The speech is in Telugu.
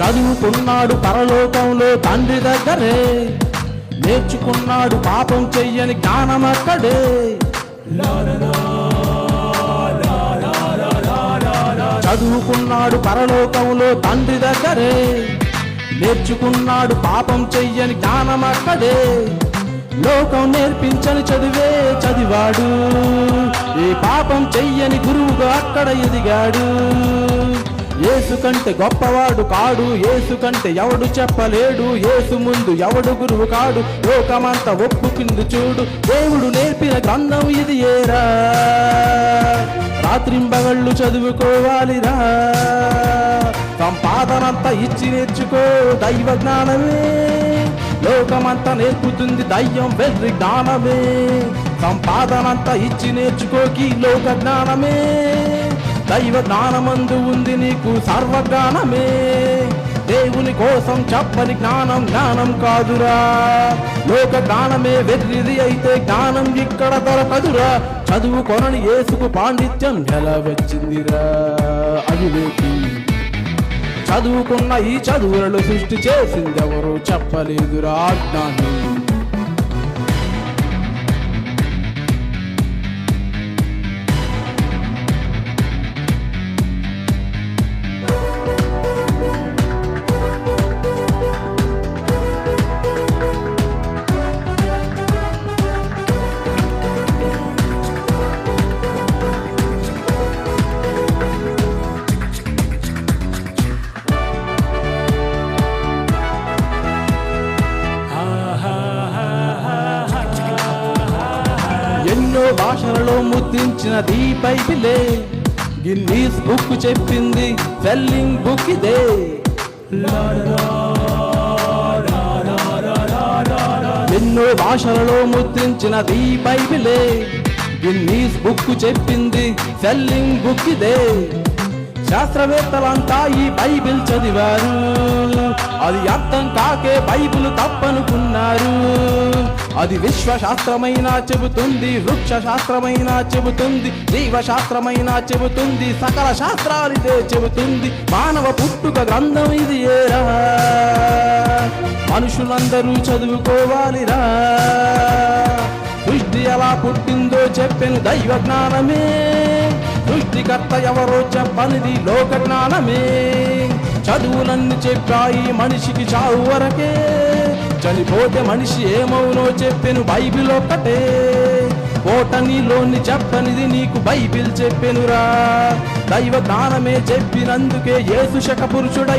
చదువుకున్నాడు పరలోకంలో తండ్రి దగ్గరే. నేర్చుకున్నాడు పాపం చెయ్యని జ్ఞానం అక్కడే చదువుకున్నాడు పరలోకంలో తండ్రి దగ్గరే. నేర్చుకున్నాడు పాపం చెయ్యని జ్ఞానం అక్కడే లోకం నేర్పించని చదివే చదివాడు. ఏ పాపం చెయ్యని గురువుగా అక్కడ ఎదిగాడు. ఏసు కంటే గొప్పవాడు కాడు ఏసు కంటే ఎవడు చెప్పలేడు ఏసు ముందు ఎవడు గురువు కాడు లోకమంతా ఒప్పుకుంది చూడు దేవుడు నేర్పిన గ్రంథం ఇది ఏరా. రాత్రింబగళ్ళు చదువుకోవాలిరా. సంపాదనంతా ఇచ్చి నేర్చుకో దైవ జ్ఞానమే. లోకమంతా నేర్పుతుంది దయ్యం వెర్రి జ్ఞానమే. సంపాదనంతా ఇచ్చి నేర్చుకోకి లోక జ్ఞానమే. దైవ జ్ఞానమందు ఉంది నీకు సర్వజ్ఞానమే. దేవుని కోసం చెప్పని జ్ఞానం జ్ఞానం కాదురా. లోక జ్ఞానమే వెర్రిది అయితే జ్ఞానం ఇక్కడ దొరకదురా. చదువు కొనని ఏసుకు పాండిత్యం ఎలా వచ్చిందిరా అవివేకి చదువుకున్న ఈ చదువులను సృష్టి చేసిందెవరు చెప్పలేదురా జ్ఞానం భాషలలో భాషలలో ముద్రించినది బైబిలే. గిన్నీస్ బుక్ చెప్పింది సెల్లింగ్ బుక్ ఇదే. ఎన్నో భాషలలో ముద్రించినది బైబిలే. గిన్నీస్ బుక్ చెప్పింది సెల్లింగ్ బుక్ ఇదే. శాస్త్రవేత్తలంతా ఈ బైబిల్ చదివారు. అది అర్థం కాకే బైబుల్ తప్పనుకున్నారు. అది విశ్వశాస్త్రమైన చెబుతుంది వృక్ష శాస్త్రమైనా చెబుతుంది జీవశాస్త్రమైన చెబుతుంది సకల శాస్త్రాలిదే చెబుతుంది. మానవ పుట్టుక గ్రంథం ఇది ఏరా? మనుషులందరూ చదువుకోవాలిరా? దృష్టి ఎలా పుట్టిందో చెప్పిన దైవ జ్ఞానమే. సృష్టికర్త ఎవరో చెప్పనిది లోక జ్ఞానమే. చదువులన్నీ చెప్పాయి మనిషికి చావు వరకే. చనిపోతే మనిషి ఏమవునో చెప్పెను బైబిల్ ఒక్కటే. ఓటనిలోని చెప్పనిది నీకు బైబిల్ చెప్పెనురా. దైవ జ్ఞానమే చెప్పినందుకే యేసు పురుషుడై